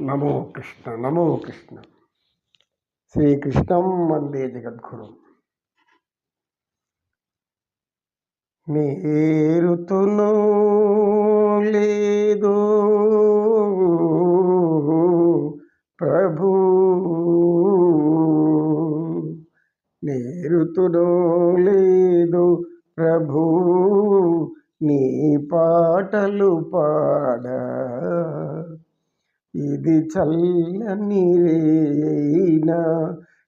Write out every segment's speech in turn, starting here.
నమో కృష్ణ నమో కృష్ణ. శ్రీకృష్ణం వందే జగద్గురు. మీరుతును లేదు ప్రభు. నేరుతును లేదు ప్రభు. నీ పాటలు పాడా. ఇది చల్లని రేయినా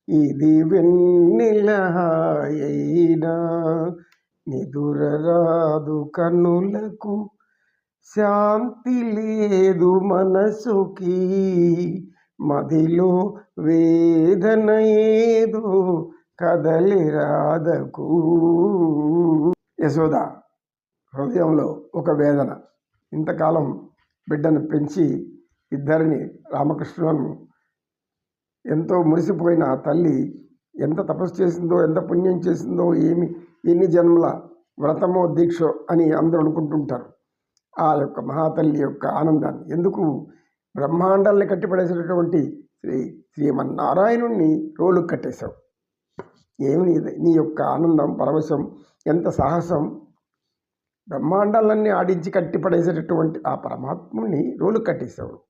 ఇది వెన్నెల హాయైనా? నిదురరాదు కన్నులకు శాంతి లేదు మనసుకి. మదిలో వేదన ఏదో కదలి రాదకు. యశోద హృదయంలో ఒక వేదన. ఇంతకాలం బిడ్డను పెంచి ఇద్దరిని రామకృష్ణులను ఎంతో మురిసిపోయిన తల్లి ఎంత తపస్సు చేసిందో ఎంత పుణ్యం చేసిందో ఏమి ఎన్ని జన్మల వ్రతమో దీక్షో అని అందరూ అనుకుంటుంటారు. ఆ యొక్క మహాతల్లి యొక్క ఆనందాన్ని ఎందుకు బ్రహ్మాండాల్ని కట్టిపడేసినటువంటి శ్రీ శ్రీమన్నారాయణుణ్ణి రోలు కట్టేశావు? ఏమి నీ- నీ యొక్క ఆనందం పరవశం ఎంత సాహసం? బ్రహ్మాండాలన్నీ ఆడించి కట్టిపడేసేటటువంటి ఆ పరమాత్ముని రోలు కట్టేశావు.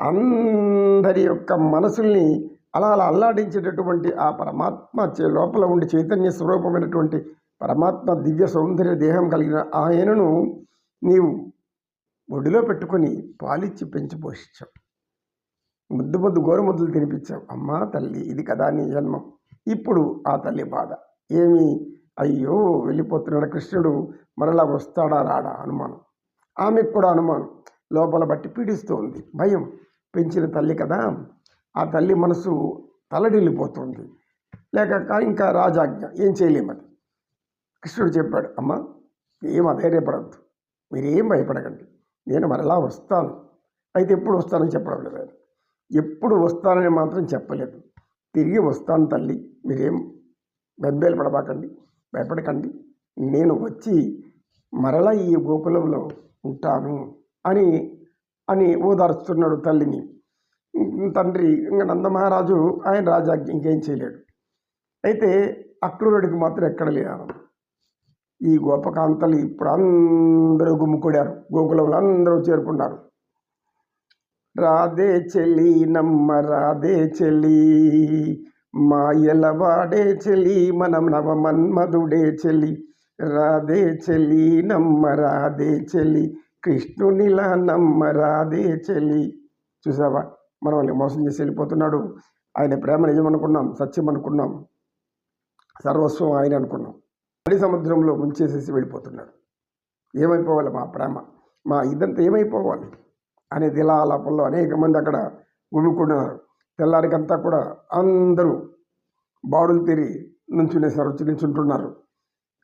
అందరి యొక్క మనసుల్ని అలా అలా అల్లాడించేటటువంటి ఆ పరమాత్మ చే- లోపల ఉండి చైతన్య స్వరూపమైనటువంటి పరమాత్మ దివ్య సౌందర్య దేహం కలిగిన ఆయనను నీవు ఒడిలో పెట్టుకొని పాలిచ్చి పెంచి పోషించావు. ముద్దు ముద్దు గోరుముద్దులు తినిపించావు. అమ్మా తల్లి ఇది కదా నీ జన్మం. ఇప్పుడు ఆ తల్లి బాధ. ఏమి? అయ్యో వెళ్ళిపోతున్నాడు కృష్ణుడు. మరలా వస్తాడా రాడా? అనుమానం. ఆమెకు కూడా అనుమానం. లోపల బట్టి పీడిస్తూ ఉంది భయం. పెంచిన తల్లి కదా ఆ తల్లి మనసు తలడిల్లిపోతుంది. లేక ఇంకా రాజాజ్ఞ ఏం చేయలేము అది. కృష్ణుడు చెప్పాడు అమ్మ ఏం అధైర్యపడద్దు మీరేం భయపడకండి నేను మరలా వస్తాను. అయితే ఎప్పుడు వస్తానని చెప్పడం లేదు ఆయన. ఎప్పుడు వస్తానని మాత్రం చెప్పలేదు. తిరిగి వస్తాను తల్లి మీరేం బెబ్బేలు పడబాకండి భయపడకండి. నేను వచ్చి మరలా ఈ గోకులంలో ఉంటాను అని అని ఓదార్చుతున్నాడు తల్లిని. తండ్రి ఇంకా నందమహారాజు ఆయన రాజాజ్ఞ ఇంకేం చేయలేడు. అయితే అక్రూరుడికి మాత్రం ఎక్కడ లేదు ఈ గోపకాంతలు ఇప్పుడు అందరూ గుమ్ముకూడారు గోకులంలో అందరూ చేరుకున్నారు. రాధే చెల్లి నమ్మ రాధే చెల్లి. మాయలవాడే చెల్లి మనం నవ మన్మధుడే చెల్లి. రాధే చెల్లి నమ్మ రాధే చెల్లి. కృష్ణునిలా నమ్మరాదే చెల్లి. చూసావా? మనం వాళ్ళని మోసం చేసి వెళ్ళిపోతున్నాడు. ఆయన ప్రేమ నిజం అనుకున్నాం సత్యం అనుకున్నాం సర్వస్వం ఆయన అనుకున్నాం. నడి సముద్రంలో ముంచేసేసి వెళ్ళిపోతున్నాడు. ఏమైపోవాలి మా ప్రేమ? మా ఇదంతా ఏమైపోవాలి? అనే దిలాలాపంలో అనేక మంది అక్కడ గుమికున్నారు తెల్లారికంతా కూడా అందరూ బారులు తెరి నుంచునేసారు వచ్చి నించుంటున్నారు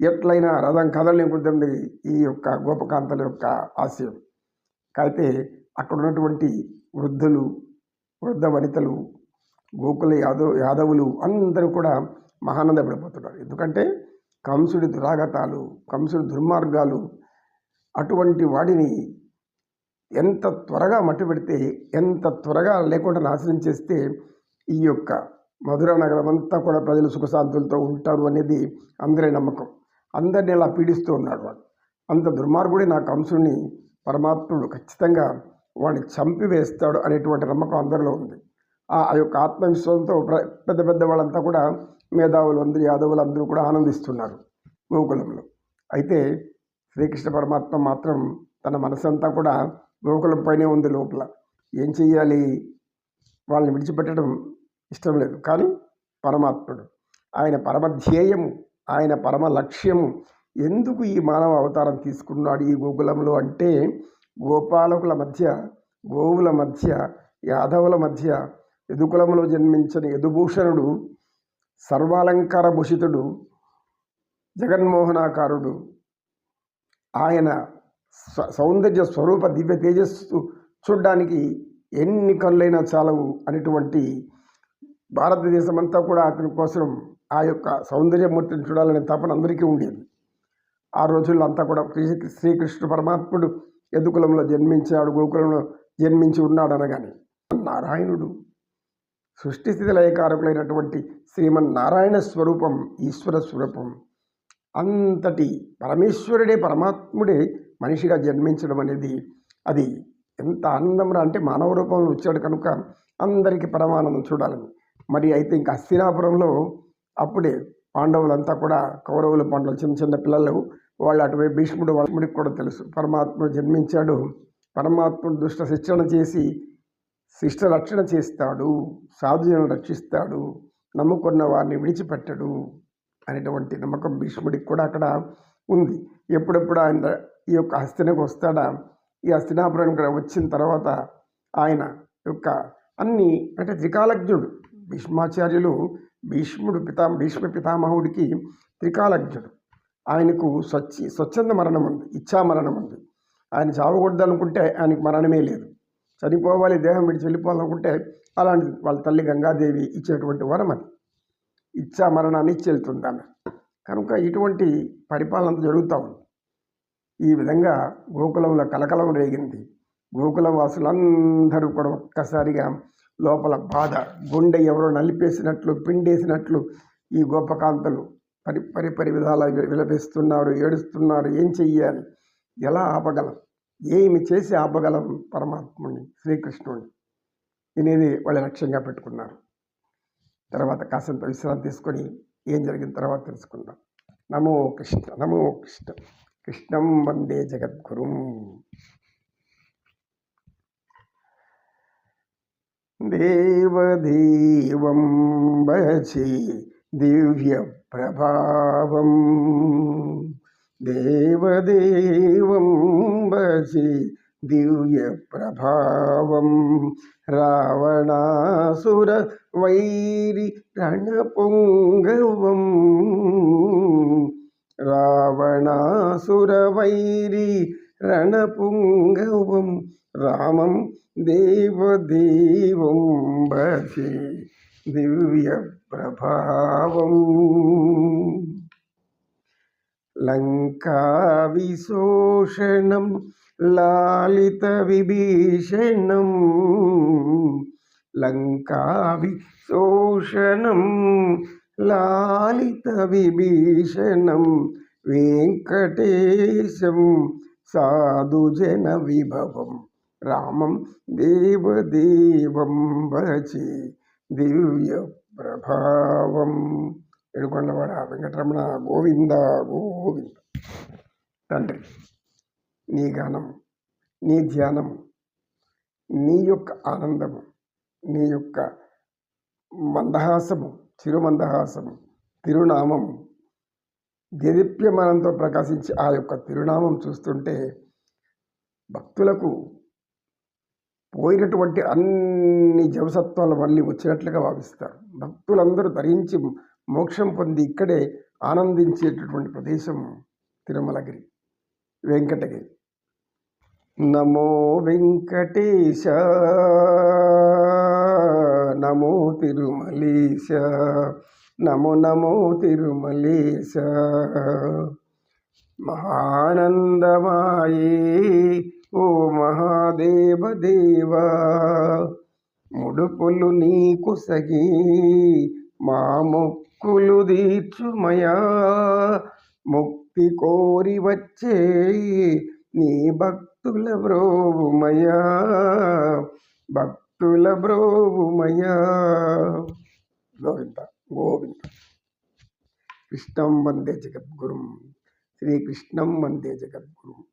ఎట్లయినా రథం కదలనికుంటుంది ఈ యొక్క గోపకాంతల యొక్క ఆశయం. అయితే అక్కడ ఉన్నటువంటి వృద్ధులు వృద్ధ వనితలు గోకుల యాదవ్ యాదవులు అందరూ కూడా మహానందపడిపోతున్నారు. ఎందుకంటే కంసుడి దురాగతాలు కంసుడి దుర్మార్గాలు అటువంటి వాడిని ఎంత త్వరగా మట్టు పెడితే ఎంత త్వరగా లేకుండా నాశనం చేస్తే ఈ యొక్క మధుర నగరం అంతా కూడా ప్రజలు సుఖశాంతులతో ఉంటారు అనేది అందరి నమ్మకం. అందరిని అలా పీడిస్తూ ఉన్నాడు వాడు. అంత దుర్మార్గుడి నా కంసుని పరమాత్ముడు ఖచ్చితంగా వాడిని చంపివేస్తాడు అనేటువంటి నమ్మకం అందరిలో ఉంది. ఆ ఆ యొక్క ఆత్మవిశ్వాసంతో ప్ర- పెద్ద పెద్ద వాళ్ళంతా కూడా మేధావులు అందరూ యాదవులు అందరూ కూడా ఆనందిస్తున్నారు గోకులంలో అయితే శ్రీకృష్ణ పరమాత్మ మాత్రం తన మనసంతా కూడా గోకులం పైనే ఉంది లోపల. ఏం చెయ్యాలి? వాళ్ళని విడిచిపెట్టడం ఇష్టం లేదు. కానీ పరమాత్ముడు ఆయన పరమధ్యేయము ఆయన పరమ లక్ష్యం ఎందుకు ఈ మానవ అవతారం తీసుకున్నాడు ఈ గోకులంలో అంటే గోపాలకుల మధ్య గోవుల మధ్య యాదవుల మధ్య యదుకులంలో జన్మించిన యదుభూషణుడు సర్వాలంకార భూషితుడు జగన్మోహనాకారుడు. ఆయన సౌందర్య స్వరూప దివ్య తేజస్సు చూడ్డానికి ఎన్ని కళ్ళైనా చాలవు అనేటువంటి భారతదేశమంతా కూడా అతని కోసం ఆ యొక్క సౌందర్యమూర్తిని చూడాలనే తపన అందరికీ ఉండేది. ఆ రోజుల్లో అంతా కూడా శ్రీ శ్రీకృష్ణ పరమాత్ముడు యదుకులంలో జన్మించాడు గోకులంలో జన్మించి ఉన్నాడు అనగానే నారాయణుడు సృష్టి స్థితి లయకారకులైనటువంటి శ్రీమన్నారాయణ స్వరూపం ఈశ్వర స్వరూపం. అంతటి పరమేశ్వరుడే పరమాత్ముడే మనిషిగా జన్మించడం అనేది అది ఎంత ఆనందంరా అంటే మానవ రూపంలో వచ్చాడు కనుక అందరికీ పరమానందం చూడాలని. మరి అయితే ఇంకా హస్తినాపురంలో అప్పుడే పాండవులంతా కూడా కౌరవుల పండ్లు చిన్న చిన్న పిల్లలు వాళ్ళు అటువైపు భీష్ముడు వాళ్ళకి కూడా తెలుసు. పరమాత్ముడు జన్మించాడు. పరమాత్ముడు దుష్ట శిక్షణ చేసి శిష్ట రక్షణ చేస్తాడు. సాధుజను రక్షిస్తాడు. నమ్ముకున్న వారిని విడిచిపెట్టడు అనేటువంటి నమ్మకం భీష్ముడికి కూడా అక్కడ ఉంది. ఎప్పుడెప్పుడు ఆయన ఈ యొక్క హస్తినకు వస్తాడా? ఈ హస్తినాపురం వచ్చిన తర్వాత ఆయన యొక్క అన్ని అంటే త్రికాలజ్ఞుడు భీష్మాచార్యులు భీష్ముడు పితా భీష్మ పితామహుడికి త్రికాలజ్ఞుడు. ఆయనకు స్వచ్ఛ స్వచ్ఛంద మరణం ఉంది ఇచ్ఛా మరణం ఉంది. ఆయన చావకూడదనుకుంటే ఆయనకు మరణమే లేదు. చనిపోవాలి దేహం విడిచి వెళ్ళిపోవాలనుకుంటే అలాంటి వాళ్ళ తల్లి గంగాదేవి ఇచ్చేటువంటి వరం అది. ఇచ్చా మరణాన్ని ఇచ్చి వెళ్తుంది ఆమె కనుక ఇటువంటి పరిపాలన జరుగుతూ ఉంది. ఈ విధంగా గోకులంలో కలకలం రేగింది. గోకులం వాసులందరూ కూడా ఒక్కసారిగా లోపల బాధ. గుండె ఎవరో నలిపేసినట్లు పిండేసినట్లు ఈ గోపకాంతలు పరి పరి పరి విధాల విలపిస్తున్నారు ఏడుస్తున్నారు ఏం చెయ్యాలి? ఎలా ఆపగలం? ఏమి చేసి ఆపగలం పరమాత్ముని శ్రీకృష్ణుడిని అనేది వాళ్ళ లక్ష్యంగా పెట్టుకున్నారు. తర్వాత కాసంత విశ్రాంతి తీసుకొని ఏం జరిగిన తర్వాత తెలుసుకుందాం. నమో కృష్ణ నమో కృష్ణ. కృష్ణం వందే జగద్గురుం. దేవదేవం వచి దివ్య ప్రభావం దేవదేవం వచి దివ్య ప్రభావం రావణాసుర వైరి రణపుంగవం రావణాసుర వైరి రణపుంగవం రామం దేవదేవం భజే దివ్య ప్రభావం లంకా విశోషణం రామం దేవదేవం భజే దివ్య ప్రభావం. ఎడుకొండవాడ వెంకటరమణ గోవింద గోవింద. తండ్రి నీ గానం నీ ధ్యానం నీ యొక్క ఆనందము నీ యొక్క మందహాసము చిరుమందహాసము తిరునామం దేదీప్యమానంతో ప్రకాశించి ఆ యొక్క తిరునామం చూస్తుంటే భక్తులకు పోయినటువంటి అన్ని జవసత్వాలు మళ్ళీ వచ్చినట్లుగా భావిస్తారు. భక్తులందరూ ధరించి మోక్షం పొంది ఇక్కడే ఆనందించేటటువంటి ప్రదేశం తిరుమలగిరి వెంకటగిరి. నమో వెంకటేశ నమో తిరుమలేశ నమో నమో తిరుమలేశ. మహానందమాయే ఓ మహాదేవ దేవా ముడుపులు నీకు సగి మా మొక్కులు దీర్చుమయా ముక్తి కోరి వచ్చే నీ భక్తుల బ్రోవుమయా భక్తుల బ్రోవుమయా గోవింద గోవింద. కృష్ణం వందే జగద్గురుం. శ్రీకృష్ణం వందే జగద్గురుం.